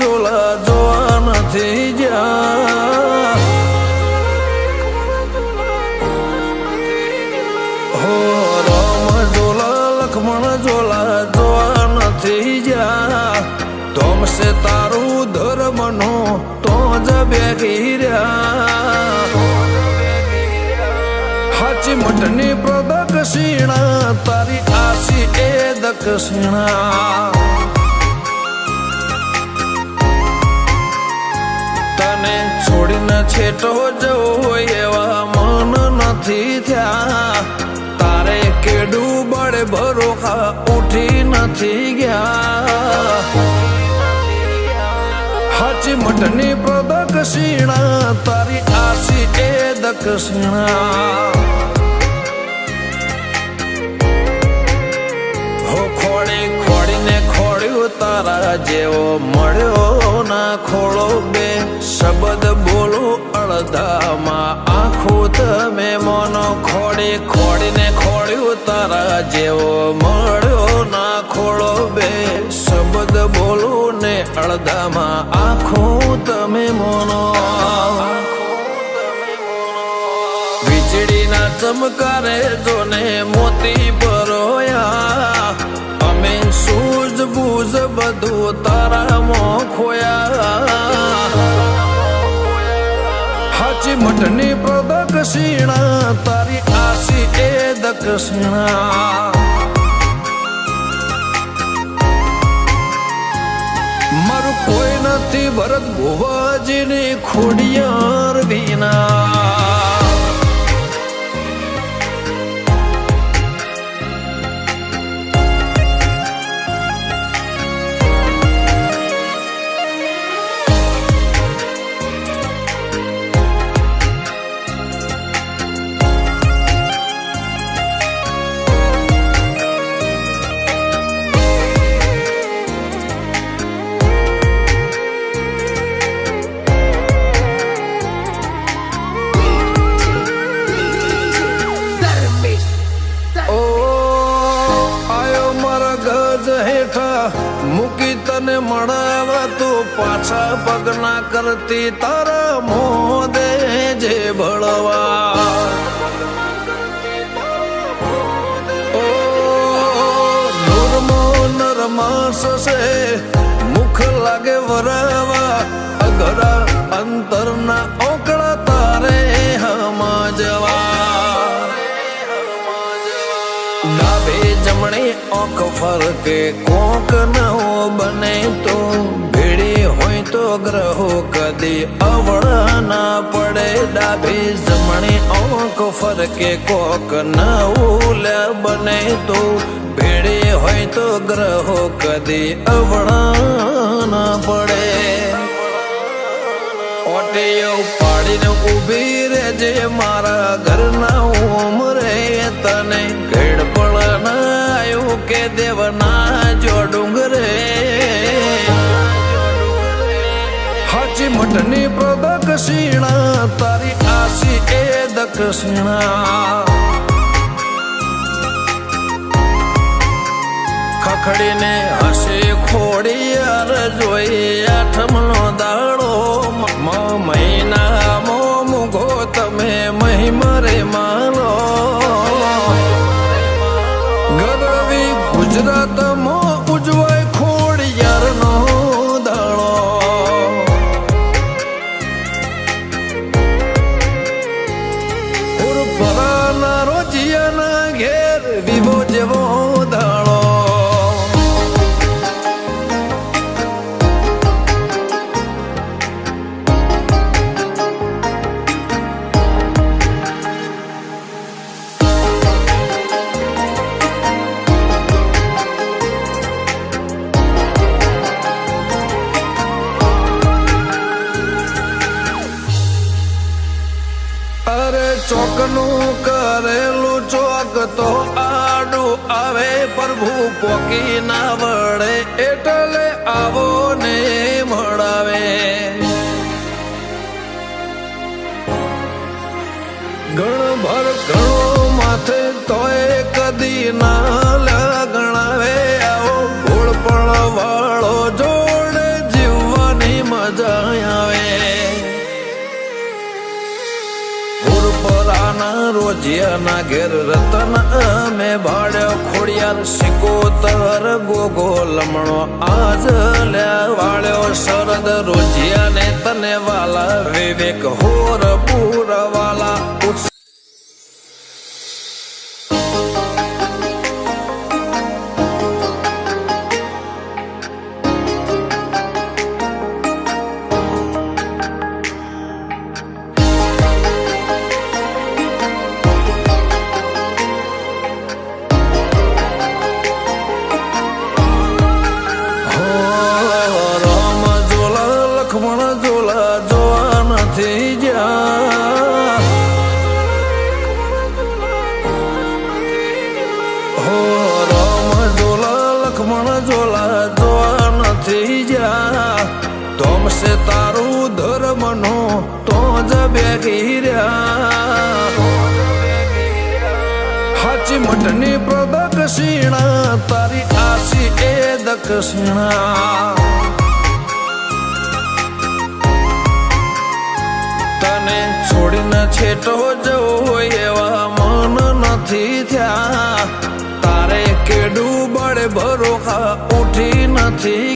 ઝોલા જોવા નથી જ્યાં. હો રામ ઝોલા લક્ષ્મણ ઝોલા જોવા નથી જ્યાં. તોમ સે તારું ધર્મનો તો જ બેગી રહ્યા. હાચી મટની પ્રદક્ષિણા, તારી આશી એ દક્ષિણા. છોડીને છેટો જવો હોય એવા મન નથી થયા. તારે કેડું બળે ભરોખા ઉઠી નથી ગયા. હાચી મઠની પ્રદક્ષિણા તારી આશી એ દક્ષિણા ખોડી ખોડીને ખોડ્યું તારા જેવો મળ્યો. ના ખોળો બે શબ્દ બોલો અડધામાં. આખું તમે મોનો ખોડી ખોડીને ખોડ્યું તારા જેવો મળ્યો ના ખોળો બે શબ્દ બોલો ને અડધામાં. આખું તમે મોનો. વીજળીના ચમકારે જોને મોતી સૂઝબૂઝ બધું તારામાં ખોયા હાચી મઠની પ્રદક્ષિણા તારી આશી એ દક્ષિણા મારું કોઈ નથી ભરત ભુવાજીની ખોડિયાર વિના મૂકી તને મળાવા તો પાછા પગના કરતી તારા મોદે જે ભળવા. નરમાસ છે, મુખ લાગે વરાવા, અઘરા અંતરના જમણે ઓક ફરકે કોક નવો બને તો ભેડી હોય તો ગ્રહો કદી અવળ ના પડે ડાબે જમણે ઓક ફરકે કોક નવું બને તો ભેડી હોય તો ગ્રહો કદી અવળ ના પડે. ઓટીઓ પાડીને ઊભી રહેજે, મારા ઘરના ઉમરે તને ઘેડ પણ આવ્યું કે દેવના જો ડુંગરે. હાચી મઠની પ્રદક્ષિણા તારી આશી એ દક્ષિણા ખખડીને હશે ખોડી અર જોઈ આઠમનો દાડો મ ગરવી ગુજરાત મો ઉજવાય ખોડિયારનો દાડો ઉરપરાના રોજિયાના ઘેર વિવો જેવો અરે ચોકનું કરેલું ચોક તો આડું આવે પ્રભુ પોકી ના વળે. એટલે આવો ને મળાવે. ગણ ભર ઘણો માથે તોય કદી ના રોજિયાના ઘેર રતન અમે ભાડ્યો ખોડિયાર સિકોતર ગોગો લમણો આજ લ્યા વાળ્યો શરદ રોજિયાને તને વાલા વિવેક હોર પૂર તારું ધર્મનું તો જ હાચી મઠની પ્રદક્ષિણા તારી આશી એ દક્ષિણા તને છોડીને છેટો જવો એવા મન નથી થયા. તારે કેડું બળે ભરોખા ઉઠી નથી